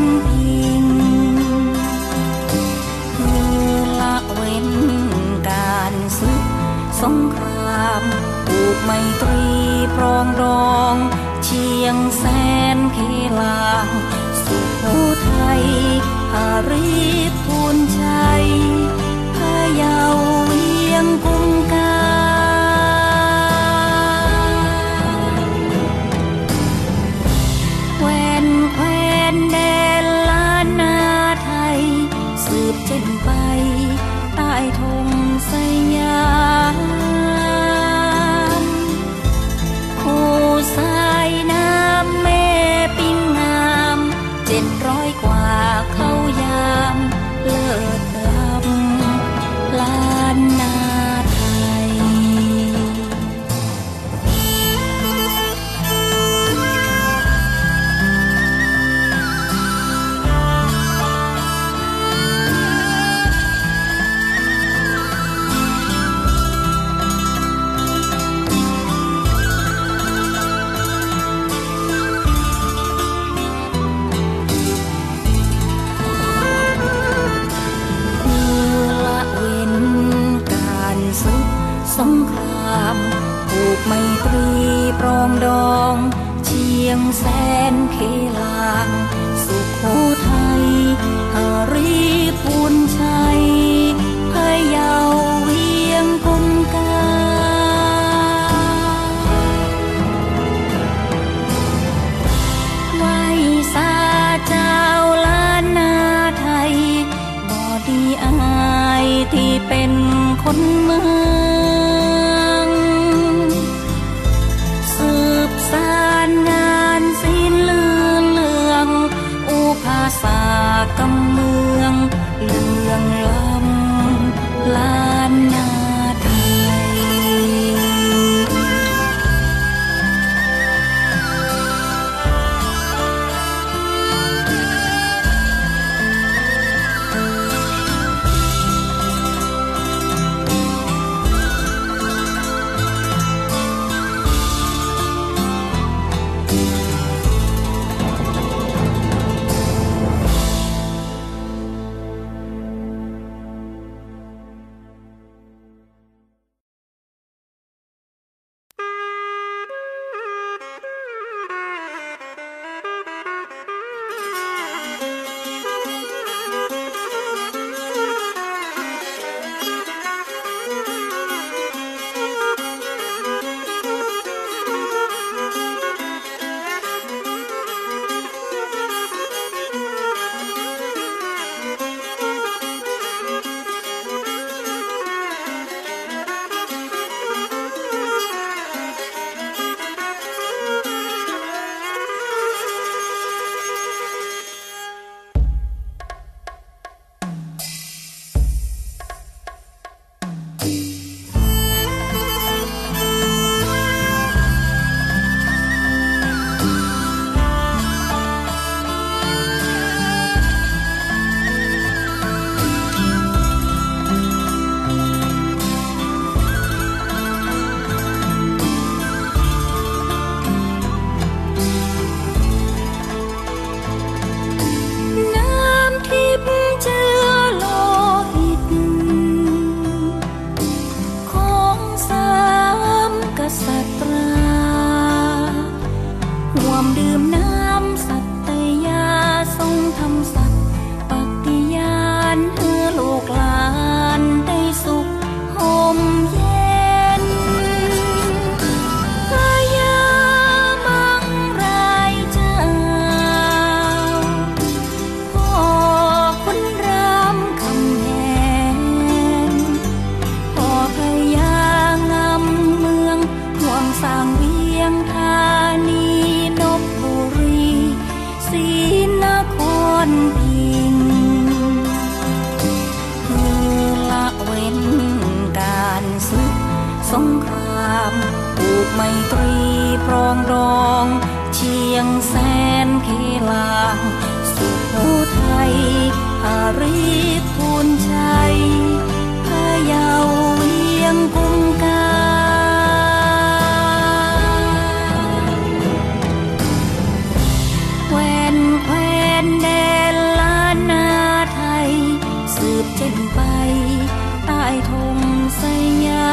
นพิงคือละเว้นการศึกสงครามปลูกไมตรีพรองดองเชียงแสนเคลางสุโขทัยอารีพูนชัยพะยาเวียงกุมกาแควนแควนแด บเจนไปใต้ธงสยาม สงครามผูกไมตรีปรองดอง เชียงแสนเคลาง สุโขทัยหารีพูนชัยพะเยาเวียงกุมกาไวสาเจ้าล้านนาไทยบ่ดีอายที่เป็นคนเมือง ครามผูกไมตรีปรองดอง เชียงแสนเคลางสุโขทัยหารีพูนชัยพะเยาเวียงกุมกาแควนแควนแดนล้านนาไทย สืบเจนไปใต้ธงสยาม